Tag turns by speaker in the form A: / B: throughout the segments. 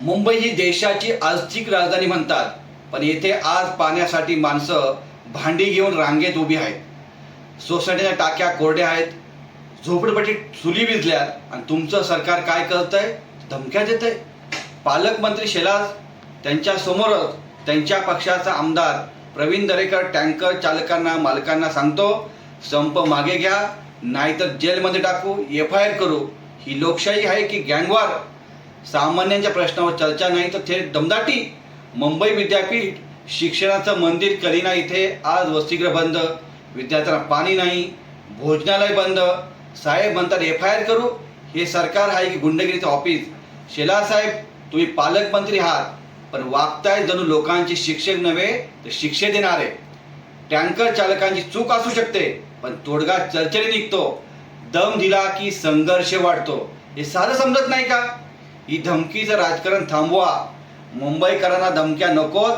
A: मुंबई ही देशाची आर्थिक राजधानी म्हणतात पण येथे आज पाण्यासाठी माणसं भांडी घेऊन रांगेत उभी आहेत. सोसायटीच्या टाक्या कोरड्या आहेत झोपडपट्टी चुली विजल्यात आणि तुमचं सरकार काय करतंय? धमक्या देत आहे पालकमंत्री शेलास त्यांच्यासमोरच त्यांच्या पक्षाचा आमदार प्रवीण दरेकर टँकर चालकांना मालकांना सांगतो संप मागे घ्या नाहीतर जेलमध्ये टाकू एफ आय आर करू. ही लोकशाही आहे की गँगवार? सामान्यांच्या प्रश्नावर चर्चा नाही तर थेट दमदाटी. मुंबई विद्यापीठ शिक्षणाचं मंदिर कलिना इथे. आज वसतिगृह बंद. विद्यार्थ्यांना पाणी नाही. भोजनालय बंद. साहेब म्हणतात एफ आय आर करू. हे सरकार आहे की गुंडगिरीचं ऑफिस? शेला साहेब तुम्ही पालकमंत्री आहात पण वागताय जणू लोकांचे शिक्षक नव्हे तर शिक्षे देणारे. टँकर चालकांची चूक असू शकते पण तोडगा चर्चेने निघतो. दम दिला की संघर्ष वाढतो. हे साधं समजत नाही का? ही धमकीचं राजकारण थांबवा. मुंबईकरांना धमक्या नकोत.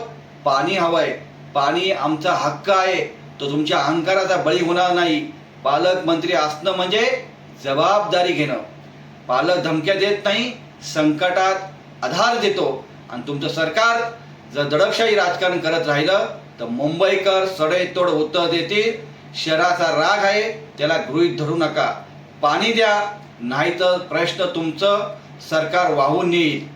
A: पाणी हवंय. पाणी आमचा हक्क आहे. तो तुमच्या अहंकाराचा बळी होणार नाही. पालकमंत्री असणं म्हणजे जबाबदारी घेणं. पालक धमक्या देत नाही संकटात आधार देतो. आणि तुमचं सरकार जर दडपशाही राजकारण करत राहिलं तर मुंबईकर सडेतोड उत्तर देतील. शहराचा राग आहे त्याला गृहीत धरू नका. पाणी द्या नाहीतर प्रश्न तुमचं. सरकार वाहून नेईल.